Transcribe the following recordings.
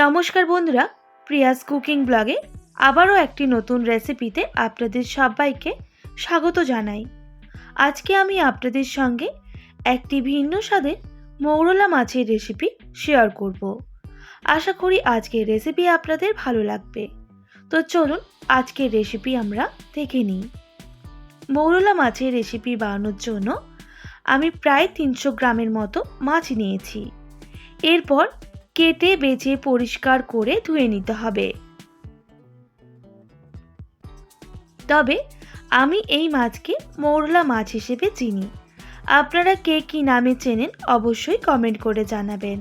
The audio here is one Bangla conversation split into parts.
নমস্কার বন্ধুরা, প্রিয়াস কুকিং ব্লগে আবারও একটি নতুন রেসিপিতে আপনাদের সবাইকে স্বাগত জানাই। আজকে আমি আপনাদের সঙ্গে একটি ভিন্ন স্বাদের মৌরলা মাছের রেসিপি শেয়ার করব। আশা করি আজকের রেসিপি আপনাদের ভালো লাগবে। তো চলুন আজকের রেসিপি আমরা দেখে নিই। মৌরলা মাছের রেসিপি বানানোর জন্য আমি প্রায় তিনশো গ্রামের মতো মাছ নিয়েছি। এরপর কেটে বেছে পরিষ্কার করে ধুয়ে নিতে হবে। তবে আমি এই মাছকে মৌরলা মাছ হিসেবে চিনি। আপনারা কে কী নামে চেনেন অবশ্যই কমেন্ট করে জানাবেন।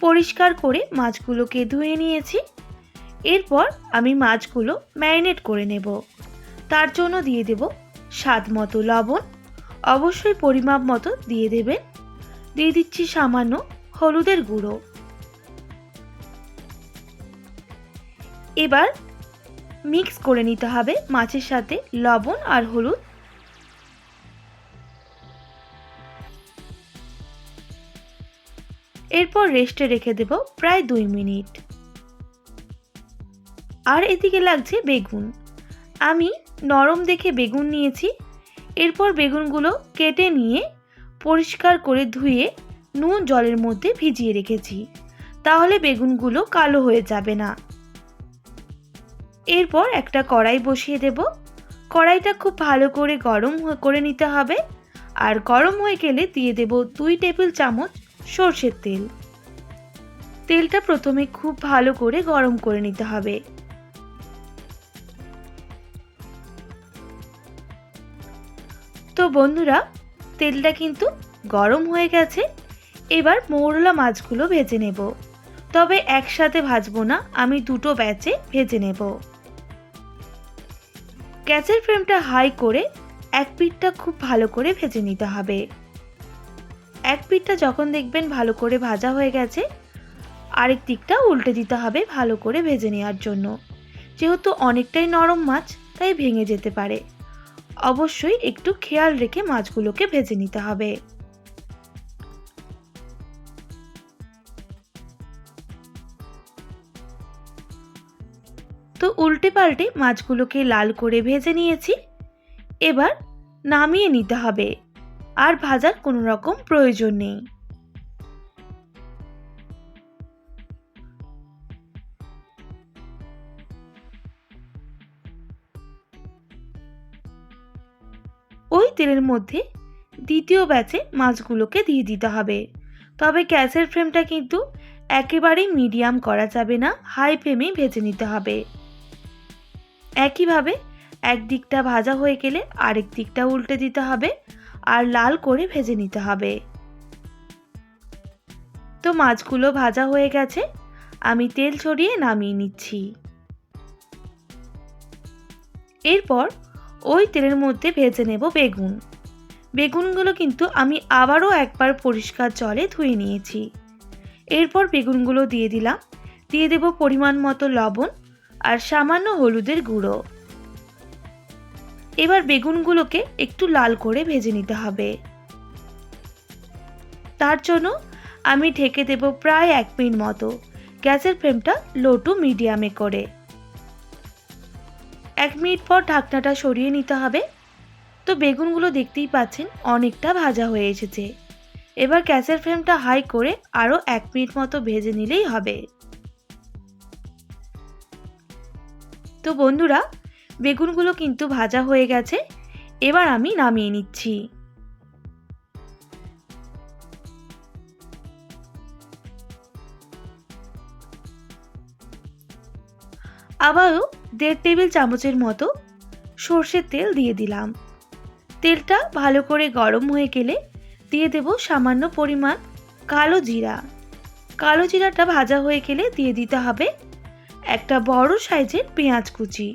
পরিষ্কার করে মাছগুলোকে ধুয়ে নিয়েছি। এরপর আমি মাছগুলো ম্যারিনেট করে নেব। তার জন্য দিয়ে দেব স্বাদ মতো লবণ। অবশ্যই পরিমাপ মতো দিয়ে দেবেন। দিয়ে দিচ্ছি সামান্য হলুদের গুঁড়ো। এবার মিক্স করে নিতে হবে মাছের সাথে লবণ আর হলুদ। এরপর রেস্টে রেখে দেব প্রায় দুই মিনিট। আর এদিকে লাগছে বেগুন। আমি নরম দেখে বেগুন নিয়েছি। এরপর বেগুনগুলো কেটে নিয়ে পরিষ্কার করে ধুয়ে নুন জলের মধ্যে ভিজিয়ে রেখেছি। তাহলে বেগুনগুলো কালো হয়ে যাবে না। এরপর একটা কড়াই বসিয়ে দেব। কড়াইটা খুব ভালো করে গরম করে নিতে হবে। আর গরম হয়ে গেলে দিয়ে দেব দুই টেবিল চামচ সর্ষের তেল। তেলটা প্রথমে খুব ভালো করে গরম করে নিতে হবে। তো বন্ধুরা, তেলটা কিন্তু গরম হয়ে গেছে। এবার মৌরলা মাছগুলো ভেজে নেব। তবে একসাথে ভাজবো না, আমি দুটো ব্যাচে ভেজে নেব। গ্যাসের ফ্লেমটা হাই করে এক পিঠটা খুব ভালো করে ভেজে নিতে হবে। এক পিঠটা যখন দেখবেন ভালো করে ভাজা হয়ে গেছে, আরেক দিকটা উল্টে দিতে হবে ভালো করে ভেজে নেওয়ার জন্য। যেহেতু অনেকটাই নরম মাছ, তাই ভেঙে যেতে পারে। অবশ্যই একটু খেয়াল রেখে মাছগুলোকে ভেজে নিতে হবে। উল্টে পাল্টে মাছগুলোকে লাল করে ভেজে নিয়েছি। এবার নামিয়ে নিতে হবে। আর ভাজার কোনো রকম প্রয়োজন নেই। ওই তেলের মধ্যে দ্বিতীয় ব্যাচে মাছগুলোকে দিয়ে দিতে হবে। তবে গ্যাসের ফ্লেমটা কিন্তু একেবারেই মিডিয়াম করা যাবে না, হাই ফ্লেমেই ভেজে নিতে হবে। একইভাবে এক দিকটা ভাজা হয়ে গেলে আরেক দিকটা উল্টে দিতে হবে আর লাল করে ভেজে নিতে হবে। তো মাছগুলো ভাজা হয়ে গেছে, আমি তেল ছড়িয়ে নামিয়ে নিচ্ছি। এরপর ওই তেলের মধ্যে ভেজে নেব বেগুন। বেগুনগুলো কিন্তু আমি আবারও একবার পরিষ্কার জলে ধুয়ে নিয়েছি। এরপর বেগুনগুলো দিয়ে দিলাম। দিয়ে দেব পরিমাণ মতো লবণ আর সামান্য হলুদের গুঁড়ো। এবার বেগুনগুলোকে একটু লাল করে ভেজে নিতে হবে। তার জন্য আমি ঢেকে দেব প্রায় এক মিনিট মতো। গ্যাসের ফ্লেমটা লো টু মিডিয়ামে করে। এক মিনিট পর ঢাকনাটা সরিয়ে নিতে হবে। তো বেগুনগুলো দেখতেই পাচ্ছেন অনেকটা ভাজা হয়ে এসেছে। এবার গ্যাসের ফ্লেমটা হাই করে আরও এক মিনিট মতো ভেজে নিলেই হবে। তো বন্ধুরা, বেগুনগুলো কিন্তু ভাজা হয়ে গেছে। এবার আমি নামিয়ে নিচ্ছি। আবারও দেড় টেবিল চামচের মতো সর্ষের তেল দিয়ে দিলাম। তেলটা ভালো করে গরম হয়ে গেলে দিয়ে দেব সামান্য পরিমাণ কালো জিরা। কালো জিরাটা ভাজা হয়ে গেলে দিয়ে দিতে হবে একটা বড় সাইজের পেঁয়াজ কুচি।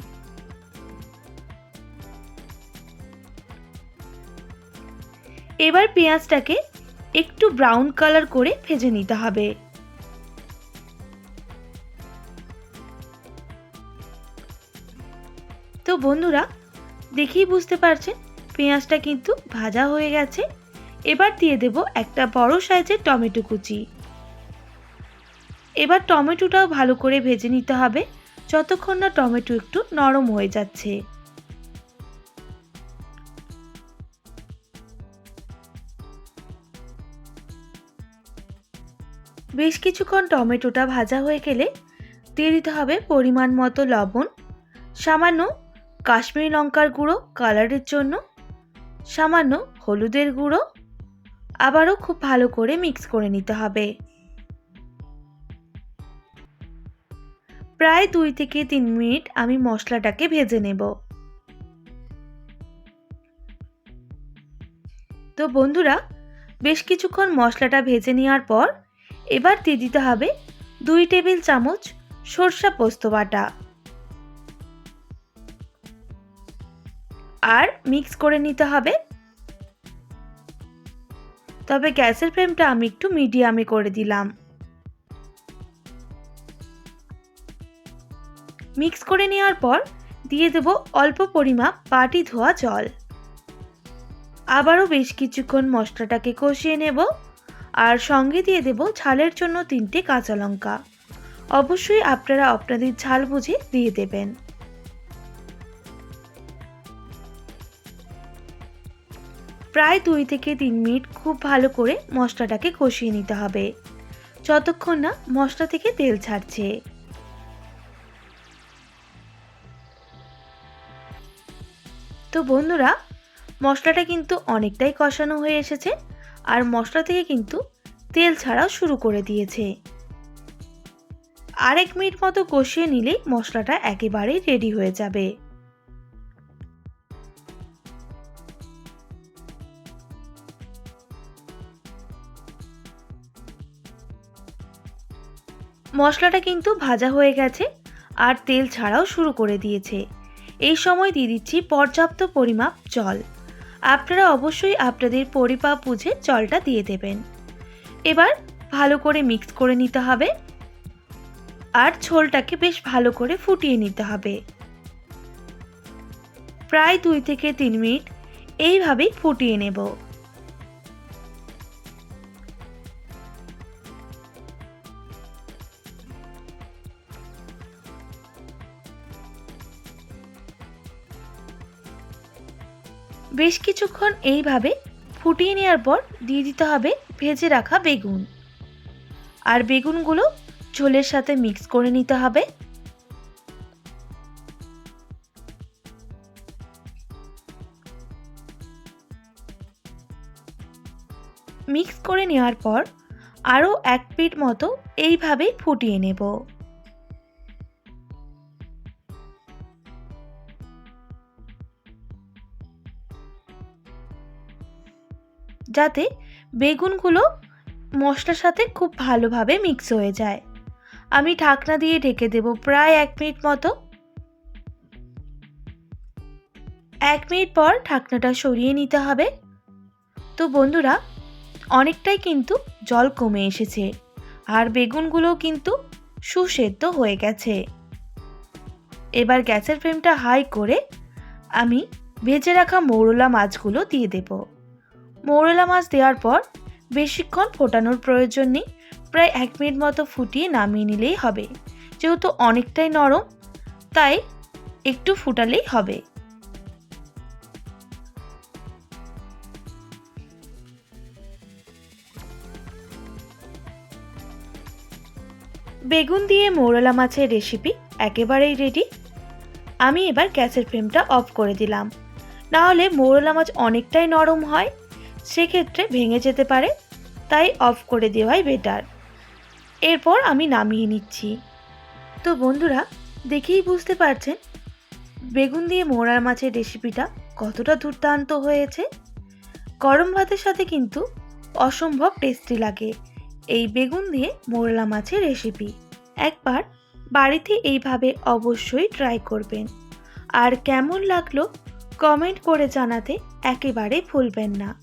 এবার পেঁয়াজটাকে একটু ব্রাউন কালার করে ভেজে নিতে হবে। তো বন্ধুরা, দেখেই বুঝতে পারছেন, পেঁয়াজটা কিন্তু ভাজা হয়ে গেছে। এবার দিয়ে দেব একটা বড় সাইজের টমেটো কুচি। এবার টমেটোটাও ভালো করে ভেজে নিতে হবে। যতক্ষণ না টমেটো একটু নরম হয়ে যাচ্ছে। বেশ কিছুক্ষণ টমেটোটা ভাজা হয়ে গেলে দিয়ে দিতে হবে পরিমাণ মতো লবণ, সামান্য কাশ্মীরি লঙ্কার গুঁড়ো কালারের জন্য, সামান্য হলুদের গুঁড়ো, আবারও খুব ভালো করে মিক্স করে নিতে হবে। প্রায় দুই থেকে তিন মিনিট আমি মশলাটাকে ভেজে নেব। তো বন্ধুরা, বেশ কিছুক্ষণ মশলাটা ভেজে নেওয়ার পর এবার দিয়ে দিতে হবে দুই টেবিল চামচ সরষা পোস্ত বাটা। আর মিক্স করে নিতে হবে। তবে গ্যাসের ফ্লেমটা আমি একটু মিডিয়ামে করে দিলাম। মিক্স করে নেওয়ার পর দিয়ে দেব অল্প পরিমাপ পাটি ধোয়া জল। আবারও বেশ কিছুক্ষণ মশলাটাকে কষিয়ে নেব আর সঙ্গে দিয়ে দেব ঝালের জন্য তিনটে কাঁচা লঙ্কা। অবশ্যই আপনারা আপনাদের ঝাল বুঝে দিয়ে দেবেন। প্রায় দুই থেকে তিন মিনিট খুব ভালো করে মশলাটাকে কষিয়ে নিতে হবে। যতক্ষণ না মশলা থেকে তেল ছাড়ছে। তো বন্ধুরা, মশলাটা কিন্তু অনেকটাই কষানো হয়ে এসেছে আর মশলা থেকে কিন্তু তেল ছাড়াও শুরু করে দিয়েছে। আরেক মিনিট মতো কষিয়ে নিলেই মশলাটা একেবারেই রেডি হয়ে যাবে। মশলাটা কিন্তু ভাজা হয়ে গেছে আর তেল ছাড়াও শুরু করে দিয়েছে। এই সময় দিয়ে দিচ্ছি পর্যাপ্ত পরিমাপ জল। আপনারা অবশ্যই আপনাদের পরিমাপ বুঝে জলটা দিয়ে দেবেন। এবার ভালো করে মিক্স করে নিতে হবে। আর ঝোলটাকে বেশ ভালো করে ফুটিয়ে নিতে হবে। প্রায় দুই থেকে তিন মিনিট এইভাবেই ফুটিয়ে নেব। বেশ কিছুক্ষণ এইভাবে ফুটিয়ে নেওয়ার পর দিয়ে দিতে হবে ভেজে রাখা বেগুন। আর বেগুনগুলো ঝোলের সাথে মিক্স করে নিতে হবে। মিক্স করে নেওয়ার পর আরও এক পিট মতো এইভাবেই ফুটিয়ে নেব। যাতে বেগুনগুলো মশলার সাথে খুব ভালোভাবে মিক্স হয়ে যায়। আমি ঢাকনা দিয়ে ঢেকে দেব প্রায় এক মিনিট মতো। এক মিনিট পর ঢাকনাটা সরিয়ে নিতে হবে। তো বন্ধুরা, অনেকটাই কিন্তু জল কমে এসেছে আর বেগুনগুলো কিন্তু সুসেদ্ধ হয়ে গেছে। এবার গ্যাসের ফ্লেমটা হাই করে আমি ভেজে রাখা মৌরলা মাছগুলো দিয়ে দেব। মৌরলা মাছ দেওয়ার পর বেশিক্ষণ ফোটানোর প্রয়োজন নেই। প্রায় এক মিনিট মতো ফুটিয়ে নামিয়ে নিলেই হবে। যেহেতু অনেকটাই নরম, তাই একটু ফুটালেই হবে। বেগুন দিয়ে মৌরলা মাছের রেসিপি একেবারেই রেডি আমি এবার গ্যাসের ফ্লেমটা অফ করে দিলাম। নাহলে মৌরলা মাছ অনেকটাই নরম হয়। সেক্ষেত্রে ভেঙে যেতে পারে, তাই অফ করে দেওয়াই বেটার এরপর আমি নামিয়ে নিচ্ছি। তো বন্ধুরা, দেখেই বুঝতে পারছেন, বেগুন দিয়ে মোড়ার মাছের রেসিপিটা কতটা দুর্দান্ত হয়েছে। গরম ভাতের সাথে কিন্তু অসম্ভব টেস্টি লাগে এই বেগুন দিয়ে মোরলা মাছের রেসিপি একবার বাড়িতে এইভাবে অবশ্যই ট্রাই করবেন। আর কেমন লাগল কমেন্ট করে জানাতে একেবারে ভুলবেন না।